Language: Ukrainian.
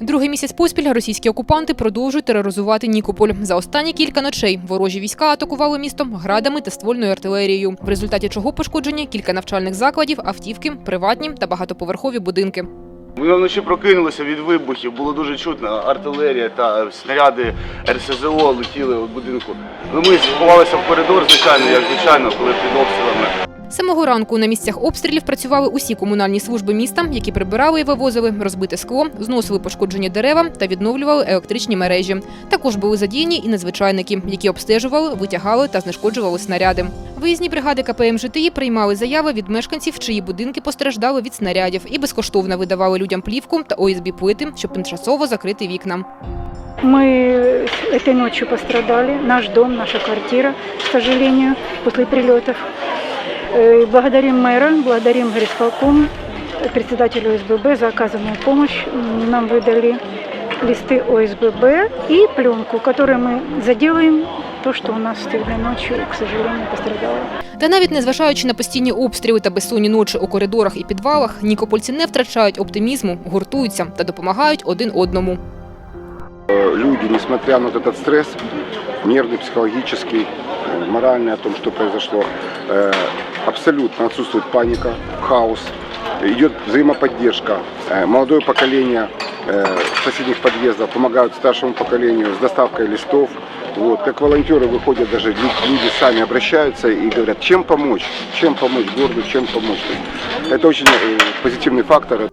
другий місяць поспіль російські окупанти продовжують тероризувати Нікополь. За останні кілька ночей ворожі війська атакували місто градами та ствольною артилерією, в результаті чого пошкоджені кілька навчальних закладів, автівки, приватні та багатоповерхові будинки. Ми вночі прокинулися від вибухів, було дуже чутно. Артилерія та снаряди РСЗО летіли у будинку. Ну, ми сховалися в коридор, звичайно, як звичайно, коли під обстрілами. Самого ранку на місцях обстрілів працювали усі комунальні служби міста, які прибирали і вивозили розбите скло, зносили пошкоджені дерева та відновлювали електричні мережі. Також були задіяні і надзвичайники, які обстежували, витягали та знешкоджували снаряди. Виїзні бригади КПМ ЖТІ приймали заяви від мешканців, чиї будинки постраждали від снарядів, і безкоштовно видавали людям плівку та ОСБ плити, щоб тимчасово закрити вікна. Мы этой ночью пострадали, наш дом, наша квартира, к сожалению, после прилетов. Э, Благодарим мэра, благодарим горисполком, председателю ОСББ за оказанную помощь. М, Нам выдали листы ОСББ и пленку, которой мы заделаем то, что у нас сегодня ночью, к сожалению, пострадало. Та навіть незважаючи на постійні обстріли та безсонні ночі у коридорах і підвалах, нікопольці не втрачають оптимізму, гуртуються та допомагають один одному. люди, несмотря на вот этот стресс, нервный, психологический, Моральный о том, что произошло, э, абсолютно отсутствует паника, хаос, идет взаимоподдержка. Э, Молодое поколение э, соседних подъездов помогают старшему поколению с доставкой листов. Вот. Как волонтеры выходят, даже лю- люди сами обращаются и говорят, чем помочь, чем помочь городу, чем помочь. Это очень позитивный фактор.